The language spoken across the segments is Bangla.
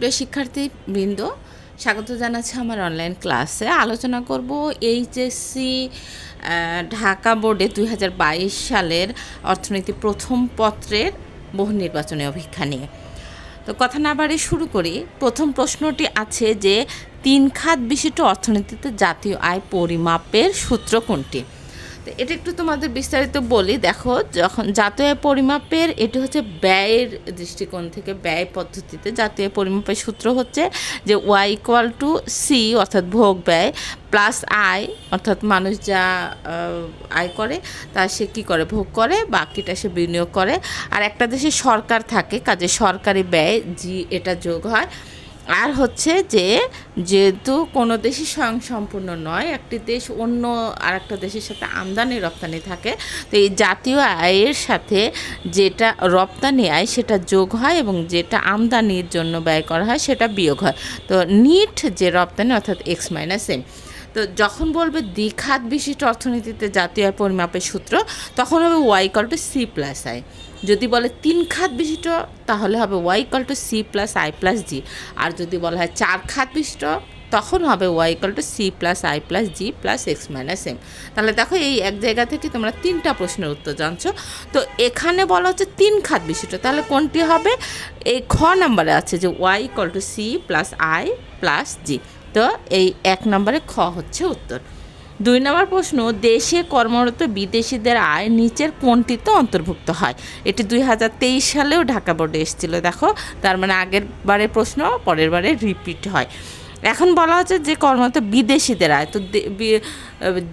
প্রিয় শিক্ষার্থী বৃন্দ স্বাগত জানাচ্ছি আমার অনলাইন ক্লাসে আলোচনা করব এইচএসসি ঢাকা বোর্ডে দুই হাজার বাইশ সালের অর্থনীতি প্রথম পত্রের বহু নির্বাচনী অভিজ্ঞা নিয়ে। তো কথা না বাড়ি শুরু করি। প্রথম প্রশ্নটি আছে যে, তিন খাত বিশিষ্ট অর্থনীতিতে জাতীয় আয় পরিমাপের সূত্র কোনটি? এটা একটু তোমাদের বিস্তারিত বলি। দেখো, যখন জাতীয় পরিমাপের, এটি হচ্ছে ব্যয়ের দৃষ্টিকোণ থেকে, ব্যয় পদ্ধতিতে জাতীয় পরিমাপের সূত্র হচ্ছে যে ওয়াই ইকুয়াল টু সি অর্থাৎ ভোগ ব্যয় প্লাস আয় অর্থাৎ মানুষ যা আয় করে, তা সে কী করে? ভোগ করে, বাকিটা সে বিনিয়োগ করে। আর একটা দেশে সরকার থাকে, কাজে সরকারি ব্যয় জি এটা যোগ হয়। আর হচ্ছে যে, যেহেতু কোনো দেশই স্বয়ংসম্পূর্ণ নয়, একটি দেশ অন্য আর একটা দেশের সাথে আমদানি, রপ্তানি থাকে, তো এই জাতীয় আয়ের সাথে যেটা রপ্তানি আয়, সেটা যোগ হয় এবং যেটা আমদানির জন্য ব্যয় করা হয়, সেটা বিয়োগ হয়। তো নিট যে রপ্তানি, অর্থাৎ এক্স মাইনাস এম তো যখন বলবে দ্বিখাত বিশিষ্ট অর্থনীতিতে জাতীয় আয় পরিমাপের সূত্র, তখন হবে Y equal to C plus I যদি বলে তিন খাত বিশিষ্ট, তাহলে হবে Y equal to C plus I plus G আর যদি বলা হয় চার খাত বিশিষ্ট, তখন হবে Y equal to C plus I plus G plus X minus M তাহলে দেখো এই এক জায়গা থেকে তোমরা তিনটা প্রশ্নের উত্তর জানছো। তো এখানে বলা হচ্ছে তিন খাত বিশিষ্ট, তাহলে কোনটি হবে? এই খ নাম্বারে আছে যে Y equal to C plus I plus G তো এই এক নম্বরে খ হচ্ছে উত্তর। দুই নম্বর প্রশ্ন, দেশে কর্মরত বিদেশিদের আয় নিচের কোনটিতে অন্তর্ভুক্ত হয়? এটি দুই হাজার তেইশ সালেও ঢাকা বোর্ডে এসেছিল, দেখো। তার মানে আগের বারের প্রশ্ন, পরের বারে রিপিট হয়। এখন বলা হচ্ছে যে কর্মরত বিদেশিদের আয়, তো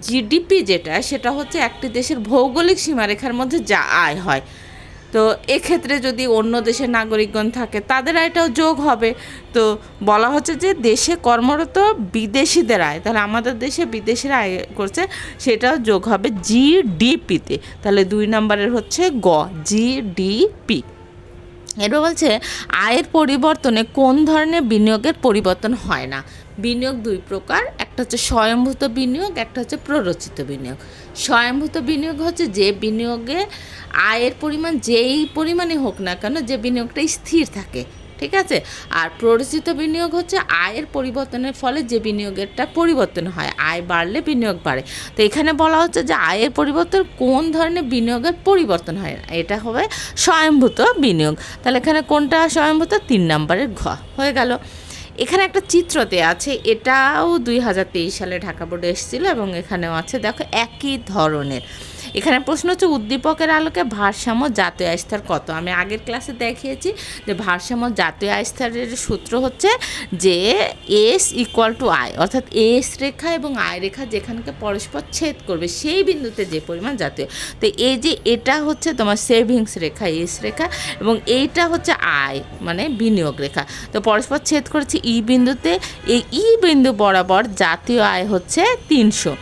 জিডিপি যেটা, সেটা হচ্ছে একটি দেশের ভৌগোলিক সীমারেখার মধ্যে যা আয় হয়। তো এক্ষেত্রে যদি অন্য দেশের নাগরিকগণ থাকে, তাদের আয়টাও যোগ হবে। তো বলা হচ্ছে যে দেশে কর্মরত বিদেশিদের আয়, তাহলে আমাদের দেশে বিদেশিরা আয় করছে, সেটাও যোগ হবে জিডিপিতে তাহলে দুই নম্বরের হচ্ছে গ জিডিপি এরপর বলছে, আয়ের পরিবর্তনে কোন ধরনের বিনিয়োগের পরিবর্তন হয় না? বিনিয়োগ দুই প্রকার, একটা হচ্ছে স্বয়ংভূত বিনিয়োগ, একটা হচ্ছে প্ররোচিত বিনিয়োগ। স্বয়ংভূত বিনিয়োগ হচ্ছে যে বিনিয়োগে আয়ের পরিমাণ যেই পরিমাণে হোক না কেন, যে বিনিয়োগটা স্থির থাকে। ঠিক আছে? আর প্ররোচিত বিনিয়োগ হচ্ছে আয়ের পরিবর্তনের ফলে যে বিনিয়োগেরটা পরিবর্তন হয়, আয় বাড়লে বিনিয়োগ বাড়ে। তো এখানে বলা হচ্ছে যে আয়ের পরিবর্তন কোন ধরনের বিনিয়োগের পরিবর্তন হয় এটা হবে স্বয়ংভূত বিনিয়োগ। তাহলে এখানে কোনটা স্বয়ংভূত? তিন নম্বরের ঘ, হয়ে গেল। এখানে একটা চিত্র দেয়া আছে, এটাও দুই হাজার তেইশ সালে ঢাকা বোর্ডে এসেছিল এবং এখানেও আছে, দেখো একই ধরনের। এখানে প্রশ্ন হচ্ছে, উদ্দীপকের আলোকে ভারসাম্য জাতীয় আয়স্তর কত? আমি আগের ক্লাসে দেখিয়েছি যে ভারসাম্য জাতীয় আয়স্তরের সূত্র হচ্ছে যে এস ইকুয়াল টু আই, অর্থাৎ এস রেখা এবং আয় রেখা যেখানকে পরস্পর ছেদ করবে, সেই বিন্দুতে যে পরিমাণ জাতীয়। তো এই যে এটা হচ্ছে তোমার সেভিংস রেখা, এস রেখা, এবং এইটা হচ্ছে আয় মানে বিনিয়োগ রেখা। তো পরস্পর ছেদ করেছে ই বিন্দুতে, এই ই বিন্দু বরাবর জাতীয় আয় হচ্ছে তিনশো।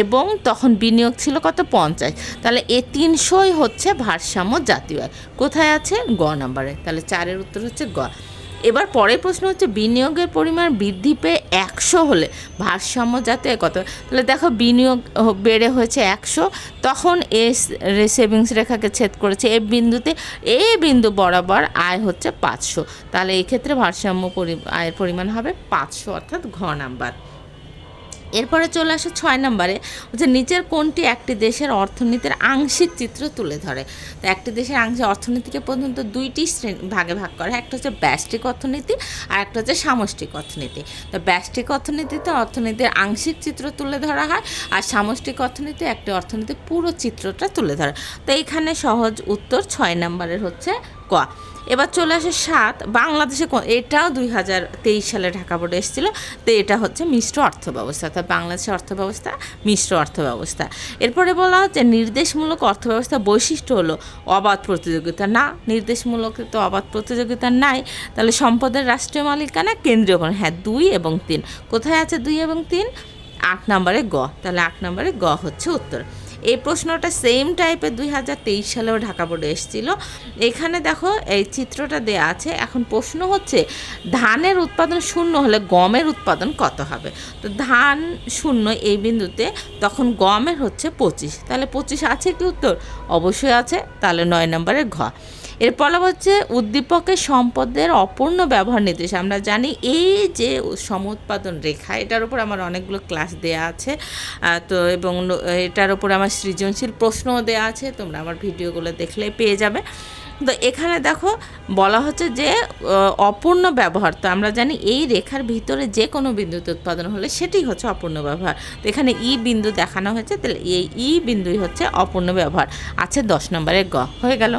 এবং তখন বিনিয়োগ ছিল কত? পঞ্চাশ। তাহলে এ তিনশোই হচ্ছে ভারসাম্য জাতীয় আয়। কোথায় আছে? গ নাম্বারে। তাহলে চারের উত্তর হচ্ছে গ। এবার পরের প্রশ্ন হচ্ছে বিনিয়োগের পরিমাণ বৃদ্ধি পেয়ে একশো হলে ভারসাম্য জাতীয় আয় কত? তাহলে দেখো বিনিয়োগ বেড়ে হয়েছে একশো। তখন এ সেভিংস রেখাকে ছেদ করেছে এ বিন্দুতে। এ বিন্দু বরাবর আয় হচ্ছে পাঁচশো। তাহলে এক্ষেত্রে ভারসাম্য পরি আয়ের পরিমাণ হবে পাঁচশো, অর্থাৎ ঘ নাম্বার। এরপরে চলে আসে ছয় নম্বরে, হচ্ছে নিচের কোনটি একটি দেশের অর্থনীতির আংশিক চিত্র তুলে ধরে? তো একটি দেশের আংশিক অর্থনীতিকে প্রধানত দুইটি শ্রেণি ভাগে ভাগ করা, একটা হচ্ছে ব্যষ্টিক অর্থনীতি আর একটা হচ্ছে সামষ্টিক অর্থনীতি। তো ব্যষ্টিক অর্থনীতিতে অর্থনীতির আংশিক চিত্র তুলে ধরা হয় আর সামষ্টিক অর্থনীতি একটি অর্থনীতির পুরো চিত্রটা তুলে ধরে। তো এখানে সহজ উত্তর ছয় নম্বরের হচ্ছে ক। এবার চলে আসে সাত, বাংলাদেশে এটাও দুই হাজার তেইশ সালে ঢাকা বোর্ডে এসেছিল। তো এটা হচ্ছে মিশ্র অর্থব্যবস্থা, অর্থাৎ বাংলাদেশের অর্থব্যবস্থা, মিশ্র অর্থব্যবস্থা। এরপরে বলা হচ্ছে নির্দেশমূলক অর্থ ব্যবস্থা বৈশিষ্ট্য হলো অবাধ প্রতিযোগিতা। না, নির্দেশমূলক তো অবাধ প্রতিযোগিতা নাই। তাহলে সম্পদের রাষ্ট্রীয় মালিকানা, কেন্দ্রীয় কোনো হ্যাঁ দুই এবং তিন। কোথায় আছে দুই এবং তিন? আট নম্বরে গ। তাহলে আট নম্বরে গ হচ্ছে উত্তর। এই প্রশ্নটা সেম টাইপের দুই হাজার তেইশ সালেও ঢাকা বোর্ডে এসেছিল। এখানে দেখো এই চিত্রটা দেয়া আছে। এখন প্রশ্ন হচ্ছে, ধানের উৎপাদন শূন্য হলে গমের উৎপাদন কত হবে? তো ধান শূন্য এই বিন্দুতে, তখন গমের হচ্ছে পঁচিশ। তাহলে পঁচিশ আছে কি উত্তর? অবশ্যই আছে। তাহলে নয় নম্বরের ঘ। এরপরে হচ্ছে উদ্দীপকের সম্পদের অপূর্ণ ব্যবহার নির্দেশ। আমরা জানি এই যে সমুৎপাদন রেখা, এটার উপর আমার অনেকগুলো ক্লাস দেয়া আছে। তো এবং এটার উপর আমার সৃজনশীল প্রশ্নও দেওয়া আছে, তোমরা আমার ভিডিওগুলো দেখলে পেয়ে যাবে। তো এখানে দেখো, বলা হচ্ছে যে অপূর্ণ ব্যবহার। তো আমরা জানি এই রেখার ভিতরে যে কোনো বিন্দুতে উৎপাদন হলে সেটি হচ্ছে অপূর্ণ ব্যবহার। তো এখানে ই বিন্দু দেখানো হয়েছে, তাহলে এই ই বিন্দুই হচ্ছে অপূর্ণ ব্যবহার। আছে দশ নম্বরের গ, হয়ে গেল।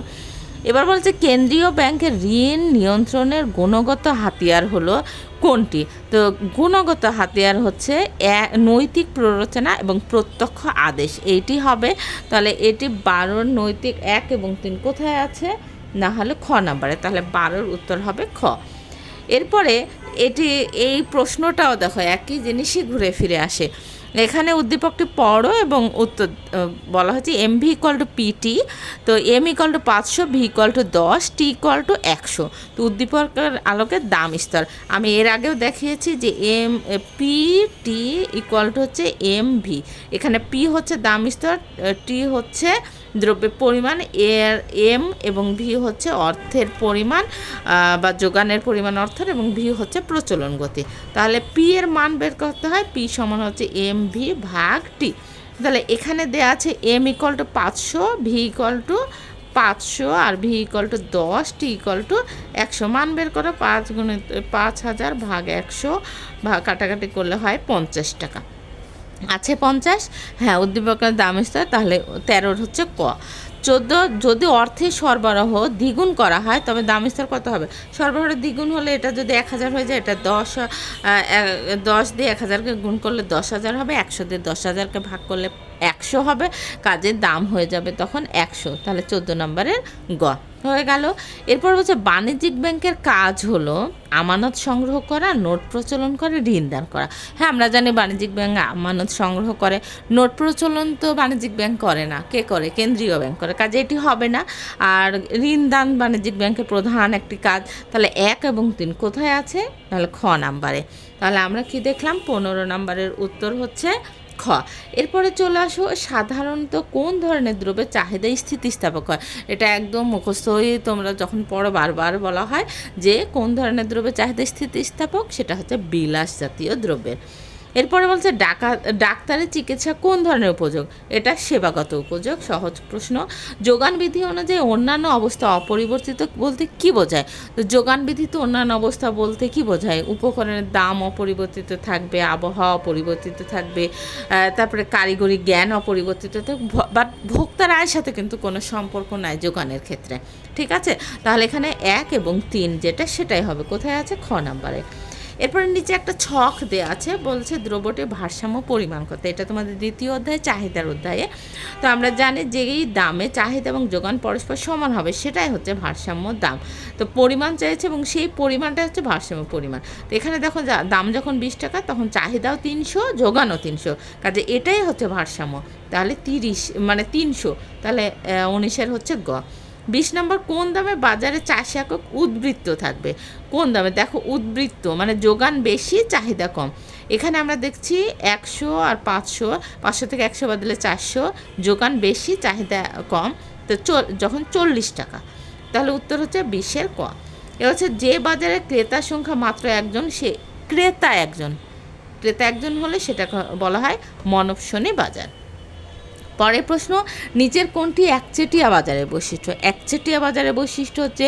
এবার বলছে কেন্দ্রীয় ব্যাংকের ঋণ নিয়ন্ত্রণের গুণগত হাতিয়ার হলো কোনটি? তো গুণগত হাতিয়ার হচ্ছে নৈতিক প্ররোচনা এবং প্রত্যক্ষ আদেশ। এইটি হবে, তাহলে এটি বারোর নৈতিক এক এবং তিন কোথায় আছে? না হলে খ নাম্বারে। তাহলে বারোর উত্তর হবে খ। এরপরে এটি, এই প্রশ্নটাও দেখো, একই জিনিসই ঘুরে ফিরে আসে। এখানে উদ্দীপকটি পড়ো এবং উত্তর বলা হচ্ছে M V equal to PT তো এম ইকল টু পাঁচশো ভি ইকল টু দশ টি ইকল টু একশো। তো উদ্দীপকের আলোকের দাম স্তর। আমি এর আগেও দেখিয়েছি যে M P T equal to হচ্ছে এম ভি এখানে পি হচ্ছে দাম স্তর টি হচ্ছে দ্রব্যের পরিমাণ, এর, এম এবং ভি হচ্ছে অর্থের পরিমাণ বা যোগানের পরিমাণ অর্থের এবং ভি হচ্ছে প্রচলন গতি। তাহলে পি এর মান বের করতে হয়, পি সমান হচ্ছে এম ভি ভাগ টি। তাহলে এখানে দেওয়া আছে এম ইকুয়াল টু পাঁচশো, ভি ইকুয়াল টু পাঁচশো আর ভি ইকুয়াল টু দশ, টি ইকুয়াল টু একশো। মান বের করো, পাঁচ গুণে পাঁচ হাজার ভাগ একশো ভাগ কাটাকাটি করলে হয় পঞ্চাশ টাকা। আছে পঞ্চাশ হ্যাঁ উদ্দীপকের দাম স্তর তাহলে তেরোর হচ্ছে ক। চোদ্দ, যদি অর্থে সরবরাহ দ্বিগুণ করা হয়, তবে দাম স্তর কত হবে? সরবরাহ দ্বিগুণ হলে এটা যদি এক হাজার হয়ে যায়, এটা দশ দশ দিয়ে এক হাজারকে গুণ করলে দশ হাজার হবে, একশো দিয়ে দশ হাজারকে ভাগ করলে একশো হবে, কাজের দাম হয়ে যাবে তখন একশো। তাহলে চোদ্দ নম্বরের গ হয়ে গেল। এরপর হচ্ছে বাণিজ্যিক ব্যাংকের কাজ হলো আমানত সংগ্রহ করা, নোট প্রচলন করে, ঋণ দান করা। হ্যাঁ আমরা জানি বাণিজ্যিক ব্যাংক আমানত সংগ্রহ করে। নোট প্রচলন তো বাণিজ্যিক ব্যাংক করে না। কে করে? কেন্দ্রীয় ব্যাংক করে। কাজে এটি হবে না। আর ঋণ দান বাণিজ্যিক ব্যাংকের প্রধান একটি কাজ। তাহলে এক এবং তিন কোথায় আছে? তাহলে খ নাম্বারে। তাহলে আমরা কি দেখলাম? পনেরো নাম্বারের উত্তর হচ্ছে খ এরপরে চলে আসো, সাধারণত কোন ধরনের দ্রব্যের চাহিদা স্থিতিস্থাপক হয়? এটা একদম মুখস্থই তোমরা যখন পড়ো বারবার বলা হয় যে কোন ধরনের দ্রব্যের চাহিদা স্থিতিস্থাপক, সেটা হচ্ছে বিলাস জাতীয় দ্রব্যের। এরপরে বলছে, ডাকা, ডাক্তারের চিকিৎসা কোন ধরনের উপযোগ? এটা সেবাগত উপযোগ, সহজ প্রশ্ন। যোগান বিধি অনুযায়ী অন্যান্য অবস্থা অপরিবর্তিত বলতে কি বোঝায়? তো যোগান বিধি তো অন্যান্য অবস্থা বলতে কি বোঝায়? উপকরণের দাম অপরিবর্তিত থাকবে, আবহাওয়া অপরিবর্তিত থাকবে তারপরে কারিগরি জ্ঞান অপরিবর্তিত থাকবে বাট ভোক্তার আয়ের সাথে কিন্তু কোনো সম্পর্ক নাই যোগানের ক্ষেত্রে। ঠিক আছে? তাহলে এখানে এক এবং তিন যেটা, সেটাই হবে। কোথায় আছে? খ নাম্বারে। এরপরে নিচে একটা ছক দেওয়া আছে, বলছে দ্রব্যটির ভারসাম্য পরিমাণ কত এটা তোমাদের দ্বিতীয় অধ্যায়, চাহিদার অধ্যায়ে। তো আমরা জানি যে এই দামে চাহিদা এবং যোগান পরস্পর সমান হবে, সেটাই হচ্ছে ভারসাম্য দাম। তো পরিমাণ চাইছে এবং সেই পরিমাণটা হচ্ছে ভারসাম্য পরিমাণ। তো এখানে দেখো দাম যখন বিশ টাকা, তখন চাহিদাও তিনশো, যোগানও তিনশো। কাজে এটাই হচ্ছে ভারসাম্য। তাহলে তিরিশ মানে তিনশো, তাহলে উনিশের হচ্ছে গ। বিশ নম্বর, কোন দামে বাজারে চাষি একক উদ্বৃত্ত থাকবে? কোন দামে? দেখো, উদ্বৃত্ত মানে যোগান বেশি, চাহিদা কম। এখানে আমরা দেখছি একশো আর পাঁচশো পাঁচশো থেকে একশো বদলে চারশো, যোগান বেশি, চাহিদা কম। তো যখন চল্লিশ টাকা। তাহলে উত্তর হচ্ছে বিশের ক। এ হচ্ছে যে বাজারে ক্রেতার সংখ্যা মাত্র একজন, সে ক্রেতা একজন। ক্রেতা একজন হলে সেটা বলা হয় মনপশনী বাজার। পরের প্রশ্ন নিচের কোনটি একচেটিয়া বাজারের বৈশিষ্ট্য? একচেটিয়া বাজারের বৈশিষ্ট্য হচ্ছে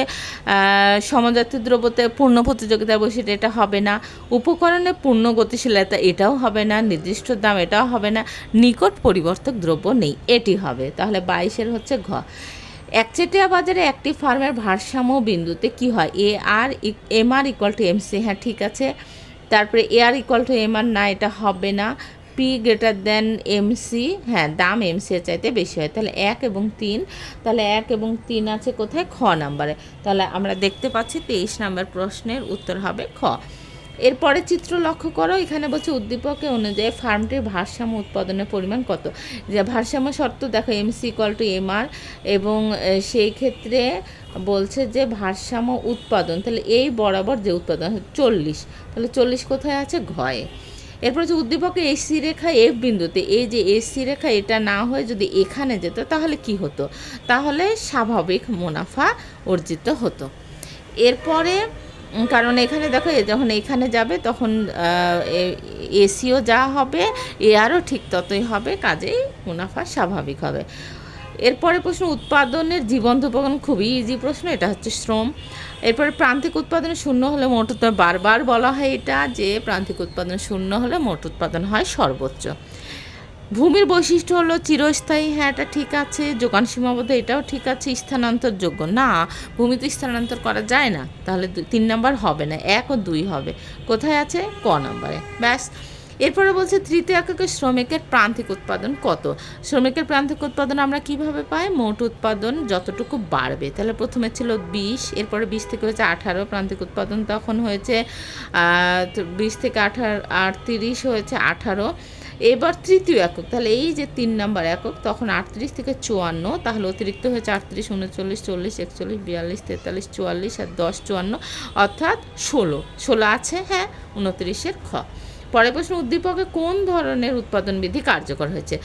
সমজাতীয় দ্রব্যতে পূর্ণ প্রতিযোগিতার বৈশিষ্ট্য এটা হবে না, উপকরণে পূর্ণ গতিশীলতা এটাও হবে না, নির্দিষ্ট দাম এটাও হবে না, নিকট পরিবর্তক দ্রব্য নেই, এটি হবে। তাহলে বাইশের হচ্ছে ঘ। একচেটিয়া বাজারে একটি ফার্মের ভারসাম্য বিন্দুতে কি হয়? A R M R equal to M C হ্যাঁ ঠিক আছে। তারপরে A R equal to M R না, এটা হবে না। পি গ্রেটার দেন এমসি হ্যাঁ দাম এমসি এর চাইতে বেশি হয়। তাহলে এক এবং তিন, তাহলে এক এবং তিন আছে কোথায়? খ নাম্বারে। তাহলে আমরা দেখতে পাচ্ছি তেইশ নাম্বার প্রশ্নের উত্তর হবে খ। এরপরে চিত্র লক্ষ্য করো, এখানে বলছে উদ্দীপকে অনুযায়ী ফার্মটির ভারসাম্য উৎপাদনের পরিমাণ কত? যে ভারসাম্য শর্ত, দেখো এমসি ইকুয়াল টু এমআর এবং সেই ক্ষেত্রে বলছে যে ভারসাম্য উৎপাদন, তাহলে এই বরাবর যে উৎপাদন, চল্লিশ। তাহলে চল্লিশ কোথায় আছে? ঘয়ে এরপর হচ্ছে উদ্দীপকে এসি রেখা এফ বিন্দুতে, এই যে এসি রেখা এটা না হয়ে যদি এখানে যেত তাহলে কি হতো? তাহলে স্বাভাবিক মুনাফা অর্জিত হতো। এরপরে কারণ এখানে দেখো যখন এখানে যাবে তখন এসিও যা হবে, এ আরও ঠিক ততই হবে, কাজেই মুনাফা স্বাভাবিক হবে। এরপরে প্রশ্ন, উৎপাদনের জীবন্ত উপকরণ খুবই ইজি প্রশ্ন, এটা হচ্ছে শ্রম। এরপরে প্রান্তিক উৎপাদন শূন্য হলে মোট উৎপাদন, বারবার বলা হয় এটা যে প্রান্তিক উৎপাদন শূন্য হলে মোট উৎপাদন হয় সর্বোচ্চ। ভূমির বৈশিষ্ট্য হলো চিরস্থায়ী হ্যাঁ এটা ঠিক আছে, যোগান সীমাবদ্ধ, এটাও ঠিক আছে, স্থানান্তরযোগ্য। না ভূমি তো স্থানান্তর করা যায় না, তাহলে তিন নাম্বার হবে না, এক ও দুই হবে। কোথায় আছে? ক নাম্বারে। ব্যাস। এরপরে বলছে, তৃতীয় এককে শ্রমিকের প্রান্তিক উৎপাদন কত? শ্রমিকের প্রান্তিক উৎপাদন আমরা কীভাবে পাই? মোট উৎপাদন যতটুকু বাড়বে। তাহলে প্রথমে ছিল বিশ, এরপরে বিশ থেকে হয়েছে আঠারো, প্রান্তিক উৎপাদন তখন হয়েছে বিশ থেকে আঠারো আটত্রিশ হয়েছে আঠারো। এবার তৃতীয় একক, তাহলে এই যে তিন নাম্বার একক, তখন আটত্রিশ থেকে চুয়ান্ন, তাহলে অতিরিক্ত হয়েছে আটত্রিশ, উনচল্লিশ, চল্লিশ, একচল্লিশ, বিয়াল্লিশ, তেতাল্লিশ, চুয়াল্লিশ আর দশ, চুয়ান্ন, অর্থাৎ ষোলো। ষোলো আছে হ্যাঁ উনত্রিশের খ। পরের প্রশ্ন, উদ্দীপকে কোন ধরনের উৎপাদন বিধি কার্যকর হয়েছে?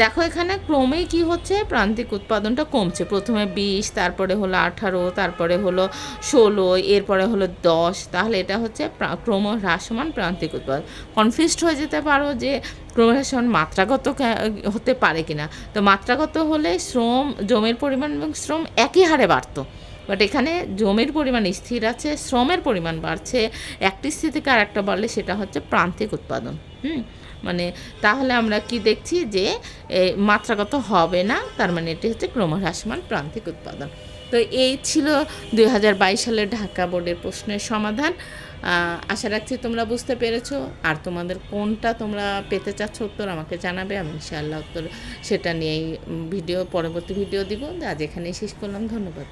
দেখো এখানে ক্রমেই কি হচ্ছে, প্রান্তিক উৎপাদনটা কমছে। প্রথমে বিশ, তারপরে হলো আঠারো, তারপরে হলো ষোলো, এরপরে হলো দশ। তাহলে এটা হচ্ছে ক্রম হ্রাসমান প্রান্তিক উৎপাদন। কনফিউজড হয়ে যেতে পারো যে ক্রমহ্রাসমান মাত্রাগত হতে পারে কিনা। তো মাত্রাগত হলে শ্রম, জমির পরিমাণ এবং শ্রম একই হারে বাড়তো। বাট এখানে জমির পরিমাণ স্থির আছে, শ্রমের পরিমাণ বাড়ছে। একটি স্থিতি থেকে আর একটা বাড়লে সেটা হচ্ছে প্রান্তিক উৎপাদন। হুম? মানে তাহলে আমরা কি দেখছি যে মাত্রাগত হবে না, তার মানে এটি হচ্ছে ক্রমহ্রাসমান প্রান্তিক উৎপাদন। তো এই ছিল দু হাজার বাইশ সালের ঢাকা বোর্ডের প্রশ্নের সমাধান। আশা রাখছি তোমরা বুঝতে পেরেছ। আর তোমাদের কোনটা তোমরা পেতে চাচ্ছ উত্তর আমাকে জানাবে, আমি ইনশাআল্লাহ উত্তর সেটা নিয়েই ভিডিও, পরবর্তী ভিডিও দিব। আজ এখানেই শেষ করলাম। ধন্যবাদ।